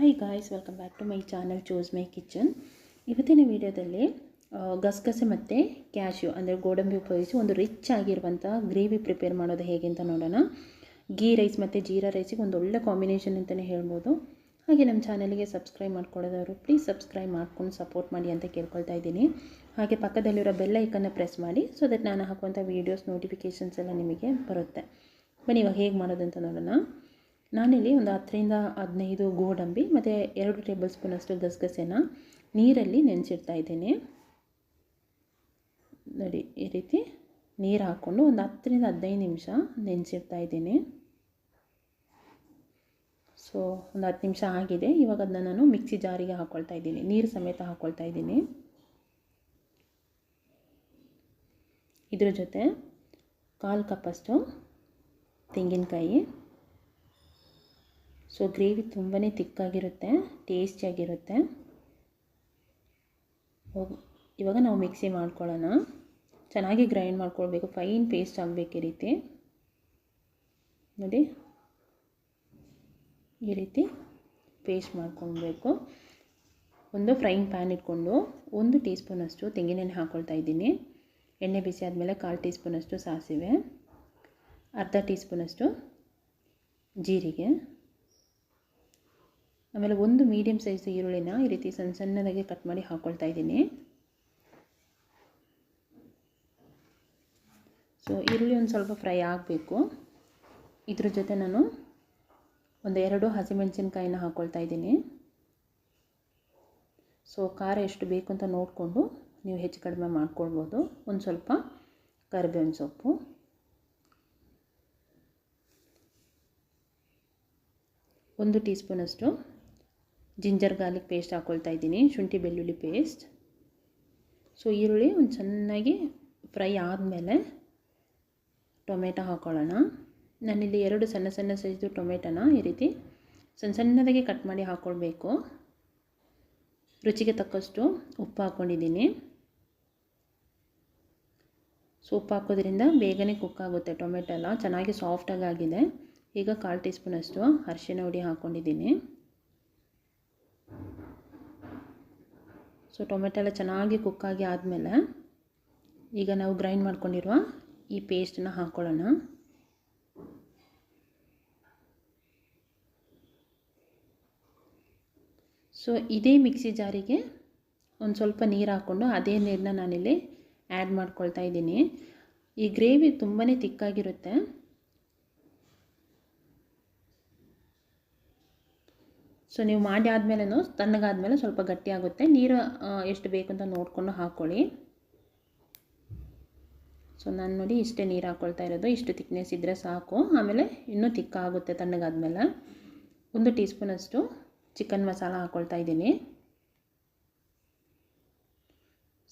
Hi guys welcome back to my channel choose my kitchen ಇವತ್ತಿನ ವಿಡಿಯೋದಲ್ಲಿ ಗಸಗಸೆ ಮತ್ತು ಕ್ಯಾಶ್ಯೂ ಅಂದರೆ ಗೋಡಂಬಿ ಉಪಯೋಗಿಸಿ ಒಂದು ರಿಚ್ ಆಗಿರುವಂಥ ಗ್ರೇವಿ ಪ್ರಿಪೇರ್ ಮಾಡೋದು ಹೇಗೆ ಅಂತ ನೋಡೋಣ. ಗೀ ರೈಸ್ ಮತ್ತು ಜೀರಾ ರೈಸಿಗೆ ಒಂದು ಒಳ್ಳೆ ಕಾಂಬಿನೇಷನ್ ಅಂತಲೇ ಹೇಳ್ಬೋದು. ಹಾಗೆ ನಮ್ಮ ಚಾನಲ್ಗೆ ಸಬ್ಸ್ಕ್ರೈಬ್ ಮಾಡ್ಕೊಳ್ಳೋದವರು ಪ್ಲೀಸ್ ಸಬ್ಸ್ಕ್ರೈಬ್ ಮಾಡ್ಕೊಂಡು ಸಪೋರ್ಟ್ ಮಾಡಿ ಅಂತ ಕೇಳ್ಕೊಳ್ತಾ ಇದ್ದೀನಿ. ಹಾಗೆ ಪಕ್ಕದಲ್ಲಿರೋ ಬೆಲ್ಲ ಐಕನ್ನ ಪ್ರೆಸ್ ಮಾಡಿ ಸೊ ದಟ್ ನಾನು ಹಾಕುವಂಥ ವೀಡಿಯೋಸ್ ನೋಟಿಫಿಕೇಷನ್ಸ್ ಎಲ್ಲ ನಿಮಗೆ ಬರುತ್ತೆ. ಬನ್ನಿ ಇವಾಗ ಹೇಗೆ ಮಾಡೋದು ಅಂತ ನೋಡೋಣ. ನಾನಿಲ್ಲಿ ಒಂದು ಹತ್ತರಿಂದ ಹದಿನೈದು ಗೋಡಂಬಿ, ಮತ್ತು ಎರಡು ಟೇಬಲ್ ಸ್ಪೂನಷ್ಟು ಗಸಗಸೆನ ನೀರಲ್ಲಿ ನೆನೆಸಿಡ್ತಾ ಇದ್ದೀನಿ. ನೋಡಿ, ಈ ರೀತಿ ನೀರು ಹಾಕ್ಕೊಂಡು ಒಂದು ಹತ್ತರಿಂದ ಹದಿನೈದು ನಿಮಿಷ ನೆನೆಸಿಡ್ತಾ ಇದ್ದೀನಿ. ಸೊ ಒಂದು ಹತ್ತು ನಿಮಿಷ ಆಗಿದೆ. ಇವಾಗ ಅದನ್ನ ನಾನು ಮಿಕ್ಸಿ ಜಾರಿಗೆ ಹಾಕ್ಕೊಳ್ತಾ ಇದ್ದೀನಿ. ನೀರು ಸಮೇತ ಹಾಕ್ಕೊಳ್ತಾ ಇದ್ದೀನಿ. ಇದ್ರ ಜೊತೆ ಕಾಲು ಕಪ್ಪಷ್ಟು ತೆಂಗಿನಕಾಯಿ ಸೊ ಗ್ರೇವಿ ತುಂಬಾ ತಿಕ್ಕಾಗಿರುತ್ತೆ ಟೇಸ್ಟಿಯಾಗಿರುತ್ತೆ ಇವಾಗ ನಾವು ಮಿಕ್ಸಿ ಮಾಡ್ಕೊಳ್ಳೋಣ. ಚೆನ್ನಾಗಿ ಗ್ರೈಂಡ್ ಮಾಡ್ಕೊಳ್ಬೇಕು ಫೈನ್ ಪೇಸ್ಟ್ ಆಗಬೇಕು ಈ ರೀತಿ. ನೋಡಿ. ಈ ರೀತಿ ಪೇಸ್ಟ್ ಮಾಡ್ಕೊಳ್ಬೇಕು. ಒಂದು ಫ್ರೈಯಿಂಗ್ ಪ್ಯಾನ್ ಇಟ್ಕೊಂಡು ಒಂದು ಟೀ ಸ್ಪೂನಷ್ಟು ತೆಂಗಿನೆಣ್ಣೆ ಹಾಕ್ಕೊಳ್ತಾ ಇದ್ದೀನಿ. ಎಣ್ಣೆ ಬಿಸಿ ಆದಮೇಲೆ ಕಾಲು ಟೀ ಸ್ಪೂನಷ್ಟು ಸಾಸಿವೆ. ಅರ್ಧ ಟೀ ಸ್ಪೂನಷ್ಟು ಜೀರಿಗೆ. ಆಮೇಲೆ ಒಂದು ಮೀಡಿಯಮ್ ಸೈಜ್ ಈರುಳ್ಳಿನ ಈ ರೀತಿ ಸಣ್ಣ ಸಣ್ಣದಾಗಿ ಕಟ್ ಮಾಡಿ ಹಾಕ್ಕೊಳ್ತಾ ಇದ್ದೀನಿ. ಸೊ ಈರುಳ್ಳಿ ಒಂದು ಸ್ವಲ್ಪ ಫ್ರೈ ಆಗಬೇಕು. ಇದ್ರ ಜೊತೆ ನಾನು ಒಂದು ಎರಡು ಹಸಿಮೆಣಸಿನ್ಕಾಯಿನ ಹಾಕ್ಕೊಳ್ತಾ ಇದ್ದೀನಿ. ಸೊ ಖಾರ ಎಷ್ಟು ಬೇಕು ಅಂತ ನೋಡಿಕೊಂಡು ನೀವು ಹೆಚ್ಚು ಕಡಿಮೆ ಮಾಡ್ಕೊಳ್ಬೋದು. ಒಂದು ಸ್ವಲ್ಪ ಕರಿಬೇವಿನ ಸೊಪ್ಪು. ಒಂದು ಟೀ ಸ್ಪೂನಷ್ಟು ಜಿಂಜರ್ ಗಾರ್ಲಿಕ್ ಪೇಸ್ಟ್ ಹಾಕ್ಕೊಳ್ತಾ ಇದ್ದೀನಿ, ಶುಂಠಿ ಬೆಳ್ಳುಳ್ಳಿ ಪೇಸ್ಟ್. ಸೊ ಈರುಳ್ಳಿ ಒಂದು ಚೆನ್ನಾಗಿ ಫ್ರೈ ಆದಮೇಲೆ ಟೊಮೆಟೊ ಹಾಕ್ಕೊಳ್ಳೋಣ ನಾನಿಲ್ಲಿ ಎರಡು ಸಣ್ಣ ಸಣ್ಣ ಸೈಜು ಟೊಮೆಟೊನ ಈ ರೀತಿ ಸಣ್ಣ ಸಣ್ಣದಾಗಿ ಕಟ್ ಮಾಡಿ ಹಾಕ್ಕೊಳ್ಬೇಕು ರುಚಿಗೆ ತಕ್ಕಷ್ಟು ಉಪ್ಪು ಹಾಕ್ಕೊಂಡಿದ್ದೀನಿ ಸೊ ಉಪ್ಪು ಹಾಕೋದ್ರಿಂದ ಬೇಗನೆ ಕುಕ್ ಆಗುತ್ತೆ ಟೊಮೆಟೊ ಎಲ್ಲ. ಚೆನ್ನಾಗಿ ಸಾಫ್ಟಾಗಿ ಆಗಿದೆ. ಈಗ ಕಾಲು ಟೀ ಸ್ಪೂನಷ್ಟು ಅರಿಶಿನ ಹುಡಿ ಹಾಕ್ಕೊಂಡಿದ್ದೀನಿ ಸೊ ಟೊಮೆಟೊ ಎಲ್ಲ ಚೆನ್ನಾಗಿ ಕುಕ್ಕಾಗಿ ಆದಮೇಲೆ ಈಗ ನಾವು ಗ್ರೈಂಡ್ ಮಾಡ್ಕೊಂಡಿರುವ ಈ ಪೇಸ್ಟನ್ನ ಹಾಕ್ಕೊಳ್ಳೋಣ ಸೊ ಇದೇ ಮಿಕ್ಸಿ ಜಾರಿಗೆ ಒಂದು ಸ್ವಲ್ಪ ನೀರು ಹಾಕ್ಕೊಂಡು ಅದೇ ನೀರನ್ನ ನಾನಿಲ್ಲಿ ಆ್ಯಡ್ ಮಾಡ್ಕೊಳ್ತಾ ಇದ್ದೀನಿ. ಈ ಗ್ರೇವಿ ತುಂಬಾ ತಿಕ್ಕಾಗಿರುತ್ತೆ ಸೊ ನೀವು ಮಾಡಿ ಆದಮೇಲೆ ತಣ್ಣಗಾದಮೇಲೆ ಸ್ವಲ್ಪ ಗಟ್ಟಿಯಾಗುತ್ತೆ. ನೀರು ಎಷ್ಟು ಬೇಕು ಅಂತ ನೋಡಿಕೊಂಡು ಹಾಕ್ಕೊಳ್ಳಿ ಸೊ ನಾನು ನೋಡಿ ಇಷ್ಟೇ ನೀರು ಹಾಕ್ಕೊಳ್ತಾ ಇರೋದು. ಇಷ್ಟು ತಿಕ್ನೆಸ್ ಇದ್ದರೆ ಸಾಕು. ಆಮೇಲೆ ಇನ್ನೂ ತಿಕ್ಕ ಆಗುತ್ತೆ ತಣ್ಣಗಾದ್ಮೇಲೆ. ಒಂದು ಟೀ ಸ್ಪೂನಷ್ಟು ಚಿಕನ್ ಮಸಾಲ ಹಾಕ್ಕೊಳ್ತಾ ಇದ್ದೀನಿ.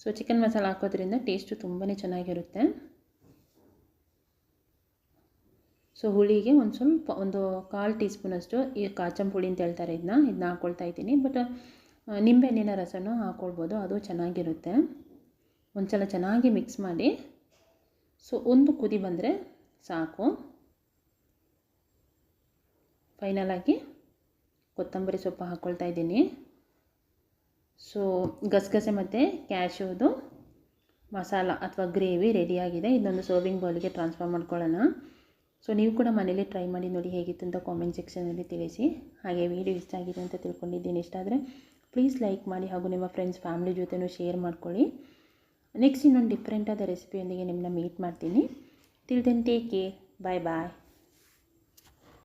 ಸೊ ಚಿಕನ್ ಮಸಾಲ ಹಾಕೋದ್ರಿಂದ ಟೇಸ್ಟು ತುಂಬಾ ಚೆನ್ನಾಗಿರುತ್ತೆ. ಸೊ ಹುಳಿಗೆ ಒಂದು ಸ್ವಲ್ಪ, ಒಂದು ಕಾಲು ಟೀ ಸ್ಪೂನಷ್ಟು ಈ ಕಾಚಂ ಹುಳಿ ಅಂತ ಹೇಳ್ತಾರೆ ಇದನ್ನ ಇದನ್ನ ಹಾಕ್ಕೊಳ್ತಾ ಇದ್ದೀನಿ. ಬಟ್ ನಿಂಬೆಹಣ್ಣಿನ ರಸನೂ ಹಾಕ್ಕೊಳ್ಬೋದು ಅದು ಚೆನ್ನಾಗಿರುತ್ತೆ. ಒಂದು ಸಲ ಚೆನ್ನಾಗಿ ಮಿಕ್ಸ್ ಮಾಡಿ, ಸೊ ಒಂದು ಕುದಿ ಬಂದರೆ ಸಾಕು. ಫೈನಲಾಗಿ ಕೊತ್ತಂಬರಿ ಸೊಪ್ಪು ಹಾಕ್ಕೊಳ್ತಾ ಇದ್ದೀನಿ. ಸೊ ಗಸಗಸೆ ಮತ್ತು ಕ್ಯಾಶ್ಯೂದು ಮಸಾಲ ಅಥವಾ ಗ್ರೇವಿ ರೆಡಿಯಾಗಿದೆ ಇದೊಂದು ಸರ್ವಿಂಗ್ ಬೌಲಿಗೆ ಟ್ರಾನ್ಸ್ಫರ್ ಮಾಡ್ಕೊಳ್ಳೋಣ. ಸೊ ನೀವು ಕೂಡ ಮನೇಲಿ ಟ್ರೈ ಮಾಡಿ ನೋಡಿ ಹೇಗಿತ್ತು ಅಂತ ಕಾಮೆಂಟ್ ಸೆಕ್ಷನಲ್ಲಿ ತಿಳಿಸಿ. ಹಾಗೆ ವಿಡಿಯೋ ಇಷ್ಟ ಆಗಿದೆ ಅಂತ ತಿಳ್ಕೊಂಡಿದ್ದೀನಿ. ಇಷ್ಟ ಆದರೆ ಪ್ಲೀಸ್ ಲೈಕ್ ಮಾಡಿ ಹಾಗೂ ನಿಮ್ಮ ಫ್ರೆಂಡ್ಸ್ ಫ್ಯಾಮಿಲಿ ಜೊತೆನೂ ಶೇರ್ ಮಾಡ್ಕೊಳ್ಳಿ. ನೆಕ್ಸ್ಟ್ ಇನ್ನೊಂದು ಡಿಫ್ರೆಂಟಾದ ರೆಸಿಪಿಯೊಂದಿಗೆ ನಿಮ್ಮನ್ನ ಮೀಟ್ ಮಾಡ್ತೀನಿ. ಟೇಕ್ ಕೇರ್ ಬಾಯ್ ಬಾಯ್